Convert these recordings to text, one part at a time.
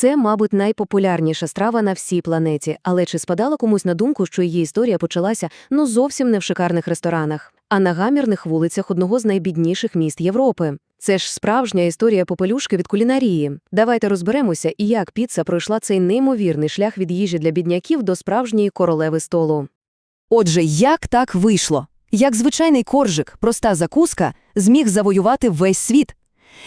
Це, мабуть, найпопулярніша страва на всій планеті, але чи спадало комусь на думку, що її історія почалася ну зовсім не в шикарних ресторанах, а на гамірних вулицях одного з найбідніших міст Європи? Це ж справжня історія попелюшки від кулінарії. Давайте розберемося, і як піца пройшла цей неймовірний шлях від їжі для бідняків до справжньої королеви столу. Отже, як так вийшло? Як звичайний коржик, проста закуска, зміг завоювати весь світ?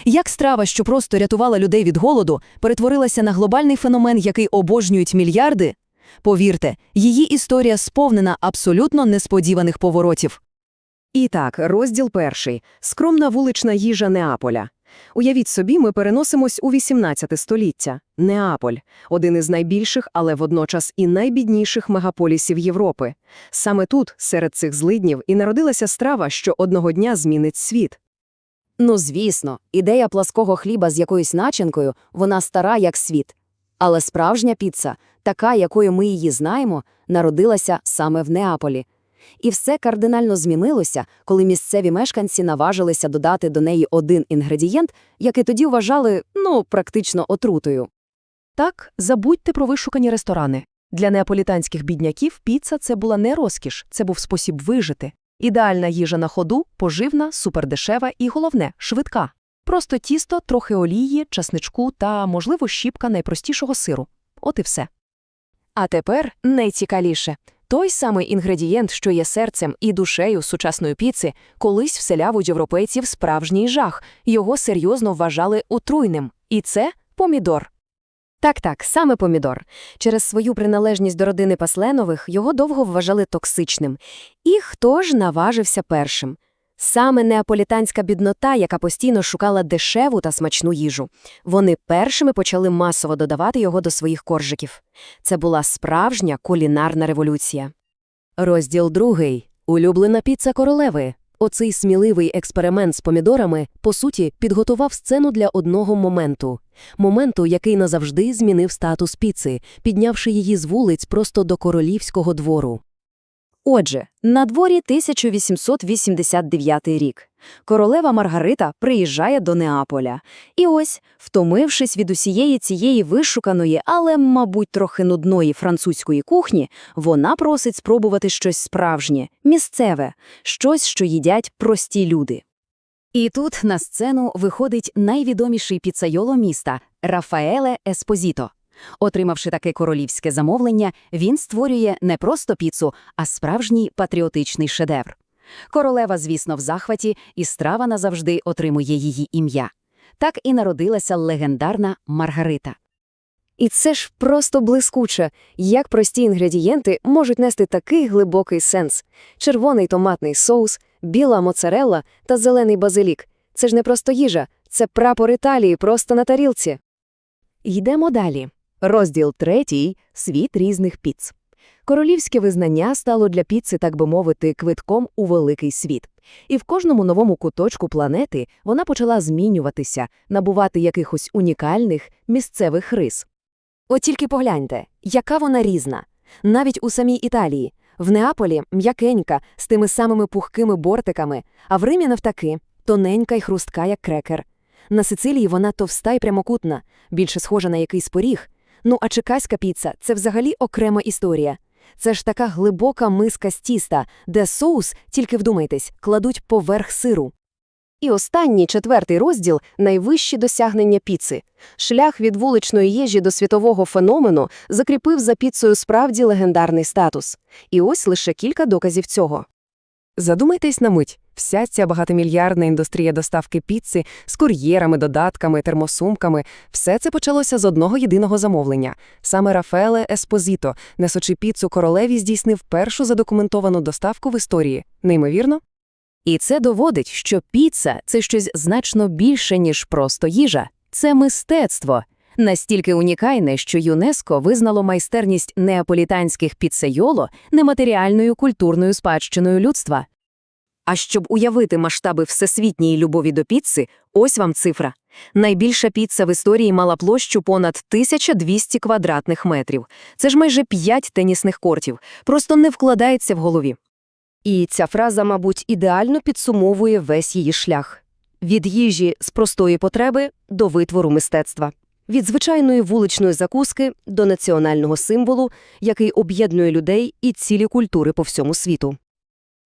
Як страва, що просто рятувала людей від голоду, перетворилася на глобальний феномен, який обожнюють мільярди? Повірте, її історія сповнена абсолютно несподіваних поворотів. І так, розділ перший. Скромна вулична їжа Неаполя. Уявіть собі, ми переносимось у 18 століття. Неаполь – один із найбільших, але водночас і найбідніших мегаполісів Європи. Саме тут, серед цих злиднів, і народилася страва, що одного дня змінить світ. Ну, звісно, ідея плаского хліба з якоюсь начинкою, вона стара як світ. Але справжня піца, така, якою ми її знаємо, народилася саме в Неаполі. І все кардинально змінилося, коли місцеві мешканці наважилися додати до неї один інгредієнт, який тоді вважали, ну, практично отрутою. Так, забудьте про вишукані ресторани. Для неаполітанських бідняків піца – це була не розкіш, це був спосіб вижити. Ідеальна їжа на ходу, поживна, супердешева і, головне, швидка. Просто тісто, трохи олії, часничку та, можливо, щіпка найпростішого сиру. От і все. А тепер найцікавіше. Той самий інгредієнт, що є серцем і душею сучасної піци, колись вселяв у європейців справжній жах, його серйозно вважали отруйним. І це помідор. Так-так, саме помідор. Через свою приналежність до родини Пасленових його довго вважали токсичним. І хто ж наважився першим? Саме неаполітанська біднота, яка постійно шукала дешеву та смачну їжу. Вони першими почали масово додавати його до своїх коржиків. Це була справжня кулінарна революція. Розділ другий. Улюблена піца королеви. Оцей сміливий експеримент з помідорами, по суті, підготував сцену для одного моменту. Моменту, який назавжди змінив статус піци, піднявши її з вулиць просто до королівського двору. Отже, на дворі 1889 рік. Королева Маргарита приїжджає до Неаполя. І ось, втомившись від усієї цієї вишуканої, але, мабуть, трохи нудної французької кухні, вона просить спробувати щось справжнє, місцеве, щось, що їдять прості люди. І тут на сцену виходить найвідоміший піцайоло міста Рафаеле Еспозіто. Отримавши таке королівське замовлення, він створює не просто піцу, а справжній патріотичний шедевр. Королева, звісно, в захваті, і страва назавжди отримує її ім'я. Так і народилася легендарна Маргарита. І це ж просто блискуче, як прості інгредієнти можуть нести такий глибокий сенс. Червоний томатний соус, біла моцарелла та зелений базилік. Це ж не просто їжа, це прапор Італії просто на тарілці. Йдемо далі. Розділ третій – світ різних піц. Королівське визнання стало для піци, так би мовити, квитком у великий світ. І в кожному новому куточку планети вона почала змінюватися, набувати якихось унікальних місцевих рис. От тільки погляньте, яка вона різна. Навіть у самій Італії. В Неаполі м'якенька, з тими самими пухкими бортиками, а в Римі навтаки тоненька й хрустка, як крекер. На Сицилії вона товста й прямокутна, більше схожа на якийсь поріг. Ну а чекаська піца – це взагалі окрема історія. Це ж така глибока миска з тіста, де соус, тільки вдумайтесь, кладуть поверх сиру. І останній, четвертий розділ – найвищі досягнення піци. Шлях від вуличної їжі до світового феномену закріпив за піцею справді легендарний статус. І ось лише кілька доказів цього. Задумайтесь на мить. Вся ця багатомільярдна індустрія доставки піци з кур'єрами, додатками, термосумками – все це почалося з одного єдиного замовлення. Саме Рафаеле Еспозіто, несучи піцу королеві, здійснив першу задокументовану доставку в історії. Неймовірно? І це доводить, що піца – це щось значно більше, ніж просто їжа. Це мистецтво. Настільки унікальне, що ЮНЕСКО визнало майстерність неаполітанських піцейоло нематеріальною культурною спадщиною людства. А щоб уявити масштаби всесвітньої любові до піци, ось вам цифра. Найбільша піца в історії мала площу понад 1200 квадратних метрів. Це ж майже 5 тенісних кортів. Просто не вкладається в голові. І ця фраза, мабуть, ідеально підсумовує весь її шлях. Від їжі з простої потреби до витвору мистецтва. Від звичайної вуличної закуски до національного символу, який об'єднує людей і цілі культури по всьому світу.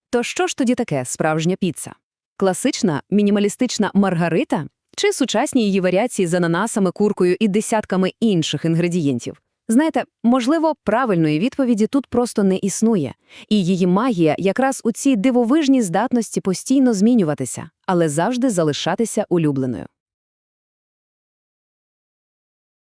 То що ж тоді таке справжня піца? Класична, мінімалістична маргарита? Чи сучасні її варіації з ананасами, куркою і десятками інших інгредієнтів? Знаєте, можливо, правильної відповіді тут просто не існує. І її магія якраз у цій дивовижній здатності постійно змінюватися, але завжди залишатися улюбленою.